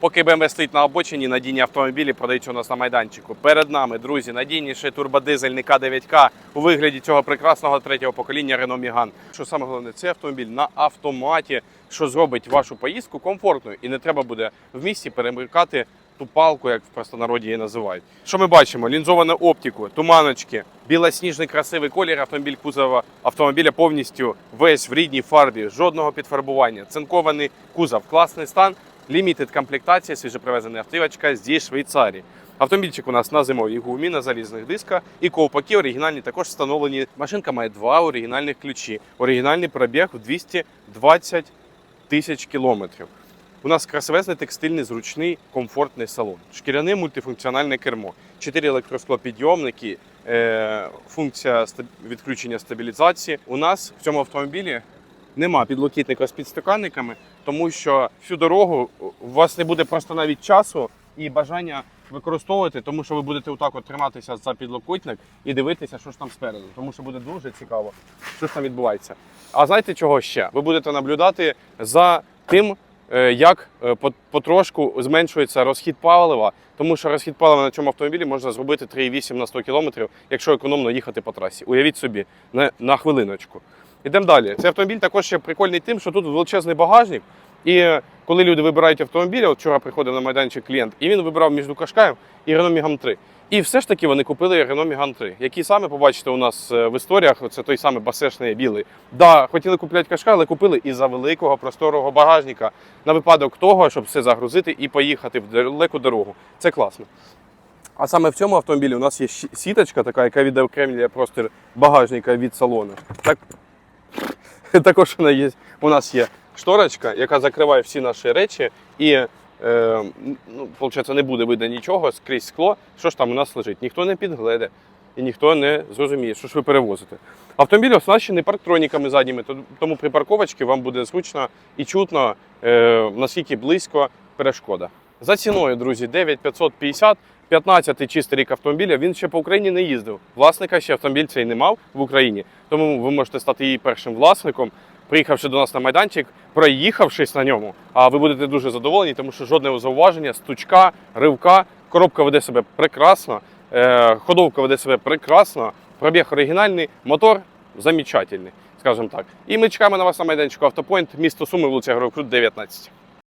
Поки BMW стоїть на обочині, надійні автомобілі продаються у нас на майданчику. Перед нами, друзі, надійніший турбодизельний К9К у вигляді цього прекрасного третього покоління Renault Megane. Що саме головне, це автомобіль на автоматі, що зробить вашу поїздку комфортною і не треба буде в місті перемикати ту палку, як в простонароді її називають. Що ми бачимо? Лінзовану оптику, туманочки, білосніжний красивий колір автомобіль кузова автомобіля повністю весь в рідній фарбі, жодного підфарбування, цинкований кузов, класний стан. Лімітед комплектація, свіжепривезена автівочка зі Швейцарії. Автомобільчик у нас на зимовій гумі, на залізних дисках і ковпаки оригінальні також встановлені. Машинка має два оригінальних ключі. Оригінальний пробіг в 220 тисяч кілометрів. У нас красивезний текстильний, зручний, комфортний салон. Шкіряне мультифункціональне кермо, чотири електросклопідйомники, е, функція відключення стабілізації. У нас в цьому автомобілі нема підлокітника з підстаканниками, тому що всю дорогу у вас не буде просто навіть часу і бажання використовувати, тому що ви будете отак от триматися за підлокітник і дивитися, що ж там спереду, тому що буде дуже цікаво, що ж там відбувається. А знаєте чого ще? Ви будете наблюдати за тим, е, як е, потрошку зменшується розхід палива, тому що розхід палива на цьому автомобілі можна зробити 3,8 на 100 км, якщо економно їхати по трасі. Уявіть собі, на, на хвилиночку. Ідемо далі. Цей автомобіль також ще прикольний тим, що тут величезний багажник. І коли люди вибирають автомобіль, от вчора приходив на майданчик клієнт, і він вибирав між Кашкаєм і Renault Megane 3. І все ж таки вони купили Renault Megane 3, який саме побачите у нас е, в історіях. Це той самий басешний білий. Да, хотіли купляти Кашкай, але купили із-за великого просторого багажника на випадок того, щоб все загрузити і поїхати в далеку дорогу. Це класно. А саме в цьому автомобілі у нас є сіточка, така, яка відокремлює простір багажника від салону. Так, також вона є, у нас є шторочка, яка закриває всі наші речі, і е, ну, виходить, не буде видно нічого скрізь скло. Що ж там у нас лежить? Ніхто не підгледе і ніхто не зрозуміє, що ж ви перевозите. Автомобіль оснащений парктроніками задніми, тому при парковочці вам буде зручно і чутно, е, наскільки близько перешкода. За ціною, друзі, 9550, 15-й чистий рік автомобіля. Він ще по Україні не їздив. Власника ще автомобіль цей не мав в Україні, тому ви можете стати її першим власником. Приїхавши до нас на майданчик, проїхавшись на ньому, а ви будете дуже задоволені, тому що жодне зауваження, стучка, ривка, коробка веде себе прекрасно, е, ходовка веде себе прекрасно, пробіг оригінальний, мотор замечательний, скажімо так. І ми чекаємо на вас на майданчику Автопойнт, місто Суми, вулиця Грокрут, 19.